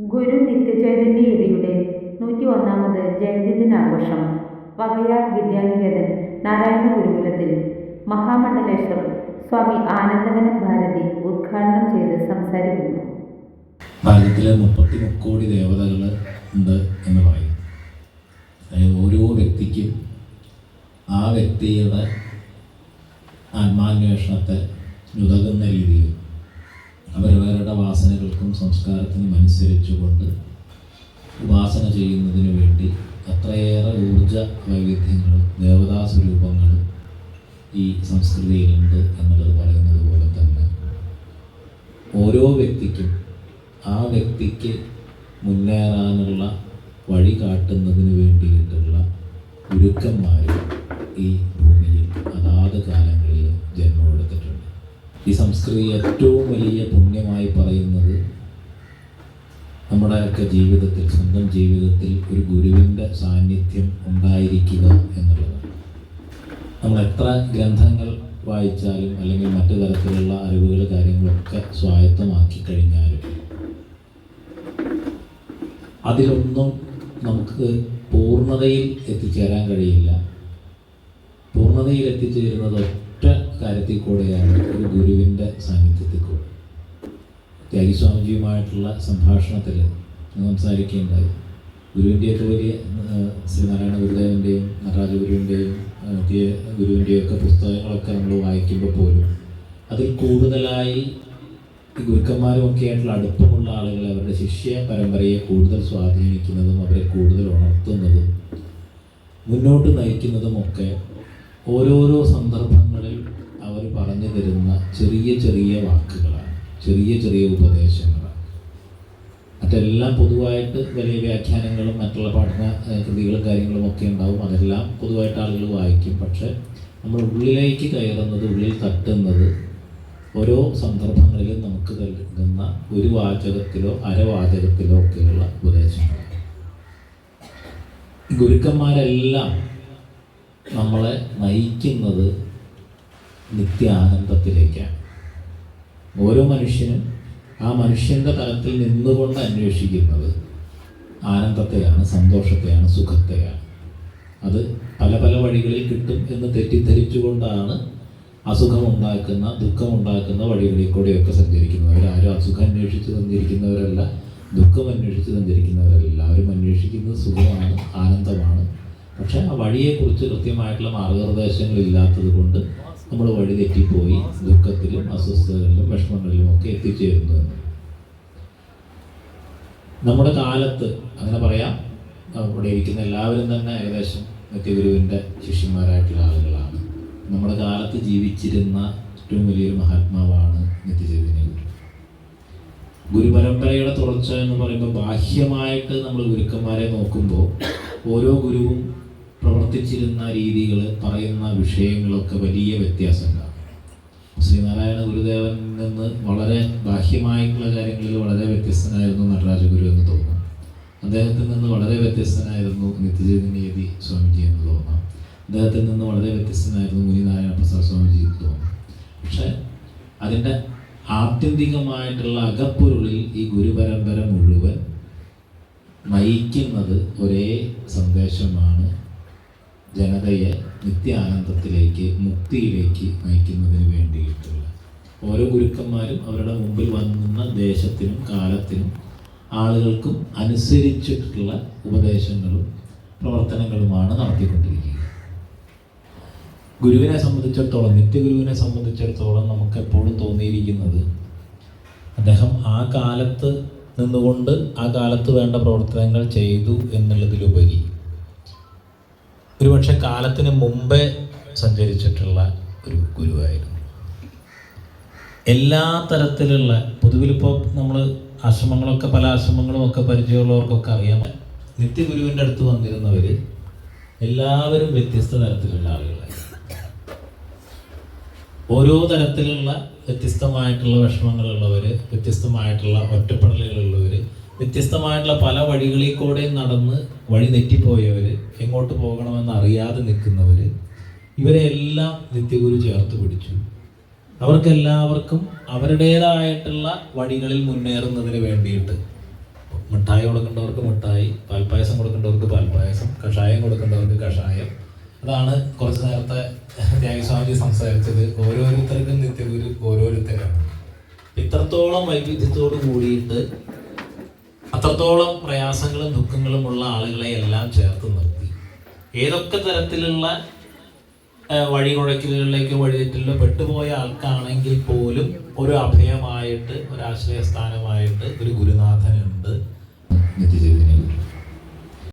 ഗുരു നിത്യചൈതന്യയുടെ നൂറ്റി ഒന്നാമത് ജയന്തി ദിനാഘോഷം വകയാർ വിദ്യാനികേതൻ നാരായണ ഗുരുകുലത്തിൽ മഹാമണ്ഡലേശ്വർ സ്വാമി ആനന്ദവനം ഭാരതി ഉദ്ഘാടനം ചെയ്ത് സംസാരിക്കുന്നു. ഭാരതത്തിലെ മുപ്പത്തി മുക്കോടി ദേവതകൾ ഉണ്ട് എന്ന് പറയും. അതായത് ഓരോ വ്യക്തിക്കും ആ വ്യക്തിയുടെ ആത്മാന്വേഷണത്തെ ഉതകുന്ന രീതിയിൽ അവരവരുടെ വാസനകൾക്കും സംസ്കാരത്തിനും അനുസരിച്ചുകൊണ്ട് ഉപാസന ചെയ്യുന്നതിന് വേണ്ടി അത്രയേറെ ഊർജ വൈവിധ്യങ്ങളും ദേവതാ സ്വരൂപങ്ങൾ ഈ സംസ്കൃതിയിലുണ്ട് എന്നുള്ളത് പറയുന്നത് പോലെ തന്നെ ഓരോ വ്യക്തിക്കും ആ വ്യക്തിക്ക് മുന്നേറാനുള്ള വഴി കാട്ടുന്നതിന് വേണ്ടിയിട്ടുള്ള ഗുരുക്കന്മാരും ഈ ഈ സംസ്കൃതി ഏറ്റവും വലിയ പുണ്യമായി പറയുന്നത് നമ്മുടെയൊക്കെ ജീവിതത്തിൽ സ്വന്തം ജീവിതത്തിൽ ഒരു ഗുരുവിന്റെ സാന്നിധ്യം ഉണ്ടായിരിക്കുക എന്നുള്ളതാണ്. നമ്മൾ എത്ര ഗ്രന്ഥങ്ങൾ വായിച്ചാലും അല്ലെങ്കിൽ മറ്റു തരത്തിലുള്ള അറിവുകൾ കാര്യങ്ങളൊക്കെ സ്വായത്തമാക്കി കഴിഞ്ഞാലും അതിലൊന്നും നമുക്ക് പൂർണതയിൽ എത്തിച്ചേരാൻ കഴിയില്ല. പൂർണതയിൽ എത്തിച്ചേരുന്നത് ഒറ്റ കാര്യത്തിൽ കൂടെയാണ് ഒരു ഗുരുവിന്റെ സാന്നിധ്യത്തിൽ കൂടെ. ത്യാഗിസ്വാമിജിയുമായിട്ടുള്ള സംഭാഷണത്തിൽ സംസാരിക്കുകയുണ്ടായി ഗുരുവിന്റെയൊക്കെ വലിയ ശ്രീനാരായണ ഗുരുദേവന്റെയും നടരാജ ഗുരുവിന്റെയും ഒക്കെ പുസ്തകങ്ങളൊക്കെ നമ്മൾ വായിക്കുമ്പോൾ പോലും അതിൽ കൂടുതലായി ഈ ഗുരുക്കന്മാരുമൊക്കെ ആയിട്ടുള്ള അടുപ്പമുള്ള ആളുകൾ അവരുടെ ശിഷ്യ പരമ്പരയെ കൂടുതൽ സ്വാധീനിക്കുന്നതും അവരെ കൂടുതൽ ഉണർത്തുന്നതും മുന്നോട്ട് നയിക്കുന്നതുമൊക്കെ ഓരോരോ സന്ദർഭങ്ങളിൽ അവർ പറഞ്ഞു തരുന്ന ചെറിയ ചെറിയ വാക്കുകളാണ്. ചെറിയ ചെറിയ ഉപദേശങ്ങളാണ്. മറ്റെല്ലാം പൊതുവായിട്ട് വലിയ വ്യാഖ്യാനങ്ങളും മറ്റുള്ള പഠന കൃതികളും കാര്യങ്ങളും ഒക്കെ ഉണ്ടാവും. അതെല്ലാം പൊതുവായിട്ട് ആളുകൾ വായിക്കും. പക്ഷെ നമ്മൾ ഉള്ളിലേക്ക് കയറുന്നത് ഉള്ളിൽ തട്ടുന്നത് ഓരോ സന്ദർഭങ്ങളിലും നമുക്ക് നൽകുന്ന ഒരു വാചകത്തിലോ അരവാചകത്തിലോ ഒക്കെയുള്ള ഉപദേശങ്ങളാണ്. ഗുരുക്കന്മാരെല്ലാം നമ്മളെ നയിക്കുന്നത് നിത്യാനന്ദത്തിലേക്കാണ്. ഓരോ മനുഷ്യനും ആ മനുഷ്യന്റെ തലത്തിൽ നിന്നുകൊണ്ട് അന്വേഷിക്കുന്നത് ആനന്ദത്തെയാണ് സന്തോഷത്തെയാണ് സുഖത്തെയാണ്. അത് പല പല വഴികളിൽ കിട്ടും എന്ന് തെറ്റിദ്ധരിച്ചുകൊണ്ടാണ് അസുഖമുണ്ടാക്കുന്ന ദുഃഖമുണ്ടാക്കുന്ന വഴികളിൽ കൂടെയൊക്കെ സഞ്ചരിക്കുന്നത്. അവരാരും അസുഖം അന്വേഷിച്ച് തന്നിരിക്കുന്നവരല്ല ദുഃഖം അന്വേഷിച്ച് തന്നിരിക്കുന്നവരല്ല. എല്ലാവരും അന്വേഷിക്കുന്നത് സുഖമാണ്. പക്ഷേ ആ വഴിയെക്കുറിച്ച് കൃത്യമായിട്ടുള്ള മാർഗനിർദ്ദേശങ്ങൾ ഇല്ലാത്തത് കൊണ്ട് നമ്മൾ വഴി തെറ്റിപ്പോയി. ദുഃഖത്തിലും അസ്വസ്ഥതകളിലും വിഷമങ്ങളിലും ഒക്കെ എത്തിച്ചേരുന്നു നമ്മുടെ കാലത്ത് അങ്ങനെ പറയാം അവിടെ ഇരിക്കുന്ന എല്ലാവരും തന്നെ ഏകദേശം നിത്യഗുരുവിന്റെ ശിഷ്യന്മാരായിട്ടുള്ള ആളുകളാണ്. നമ്മുടെ കാലത്ത് ജീവിച്ചിരുന്ന ഏറ്റവും വലിയൊരു മഹാത്മാവാണ് നിത്യചൈതന്യ ഗുരു ഗുരുപരമ്പരയുടെ തുടർച്ച എന്ന് പറയുമ്പോൾ ബാഹ്യമായിട്ട് നമ്മൾ ഗുരുക്കന്മാരെ നോക്കുമ്പോൾ ഓരോ ഗുരുവും പ്രവർത്തിച്ചിരുന്ന രീതികൾ പറയുന്ന വിഷയങ്ങളൊക്കെ വലിയ വ്യത്യാസങ്ങളാണ്. ശ്രീനാരായണ ഗുരുദേവനിൽ നിന്ന് വളരെ ബാഹ്യമായിട്ടുള്ള കാര്യങ്ങളിൽ വളരെ വ്യത്യസ്തനായിരുന്നു നടരാജ ഗുരു എന്ന് തോന്നാം അദ്ദേഹത്തിൽ നിന്ന് വളരെ വ്യത്യസ്തനായിരുന്നു നിത്യചൈതന്യതി സ്വാമിജി എന്ന് തോന്നാം അദ്ദേഹത്തിൽ നിന്ന് വളരെ വ്യത്യസ്തനായിരുന്നു മുനിനാരായണ പ്രസാദ് സ്വാമിജി എന്ന് തോന്നാം പക്ഷേ അതിന്റെ ആത്യന്തികമായിട്ടുള്ള അകപ്പൊരുളിൽ ഈ ഗുരുപരമ്പര മുഴുവൻ നയിക്കുന്നത് ഒരേ സന്ദേശമാണ് ജനതയെ നിത്യാനന്ദത്തിലേക്ക് മുക്തിയിലേക്ക് നയിക്കുന്നതിന് വേണ്ടിയിട്ടുള്ള. ഓരോ ഗുരുക്കന്മാരും അവരുടെ മുമ്പിൽ വന്ന ദേശത്തിനും കാലത്തിനും ആളുകൾക്കും അനുസരിച്ചിട്ടുള്ള ഉപദേശങ്ങളും പ്രവർത്തനങ്ങളുമാണ് നടത്തിക്കൊണ്ടിരിക്കുക ഗുരുവിനെ സംബന്ധിച്ചിടത്തോളം നിത്യഗുരുവിനെ സംബന്ധിച്ചിടത്തോളം നമുക്ക് എപ്പോഴും തോന്നിയിരിക്കുന്നത് അദ്ദേഹം ആ കാലത്ത് നിന്നുകൊണ്ട് ആ കാലത്ത് വേണ്ട പ്രവർത്തനങ്ങൾ ചെയ്തു എന്നുള്ളതിലുപരി ഒരുപക്ഷെ കാലത്തിന് മുമ്പേ സഞ്ചരിച്ചിട്ടുള്ള ഒരു ഗുരുവായിരുന്നു. എല്ലാ തരത്തിലുള്ള പൊതുവിലിപ്പോൾ നമ്മൾ ആശ്രമങ്ങളൊക്കെ പല ആശ്രമങ്ങളും ഒക്കെ പരിചയമുള്ളവർക്കൊക്കെ അറിയാം. നിത്യഗുരുവിന്റെ അടുത്ത് വന്നിരുന്നവർ എല്ലാവരും വ്യത്യസ്ത തരത്തിലുള്ള ആളുകളായി ഓരോ തരത്തിലുള്ള വ്യത്യസ്തമായിട്ടുള്ള വിഷമങ്ങളുള്ളവർ വ്യത്യസ്തമായിട്ടുള്ള ഒറ്റപ്പെടലുകളുള്ളവർ വ്യത്യസ്തമായിട്ടുള്ള പല വഴികളിൽ കൂടെ നടന്ന് വഴി തെറ്റിപ്പോയവർ എങ്ങോട്ട് പോകണമെന്ന് അറിയാതെ നിൽക്കുന്നവർ ഇവരെ എല്ലാം നിത്യഗുരു ചേർത്ത് പിടിച്ചു. അവർക്കെല്ലാവർക്കും അവരുടേതായിട്ടുള്ള വഴികളിൽ മുന്നേറുന്നതിന് വേണ്ടിയിട്ട്. മിഠായി കൊടുക്കേണ്ടവർക്ക് മിഠായി പാൽപ്പായസം കൊടുക്കേണ്ടവർക്ക് പാൽപ്പായസം കഷായം കൊടുക്കേണ്ടവർക്ക് കഷായം. അതാണ് കുറച്ച് നേരത്തെ ത്യാഗസ്വാമി സംസാരിച്ചത്. ഓരോരുത്തർക്കും നിത്യഗുരു ഓരോരുത്തരാണ്. ഇത്രത്തോളം വൈവിധ്യത്തോട് കൂടിയിട്ട് അത്രത്തോളം പ്രയാസങ്ങളും ദുഃഖങ്ങളും ഉള്ള ആളുകളെ എല്ലാം ചേർത്ത് നിർത്തി. ഏതൊക്കെ തരത്തിലുള്ള വഴി വഴികുഴയ്ക്കലുകളിലേക്ക് വഴിതെറ്റിലോ പെട്ടുപോയ ആൾക്കാണെങ്കിൽ പോലും ഒരു അഭയമായിട്ട് ഒരു ആശ്രയസ്ഥാനമായിട്ട് ഒരു ഗുരുനാഥനുണ്ട്. നിത്യജീവിതനെ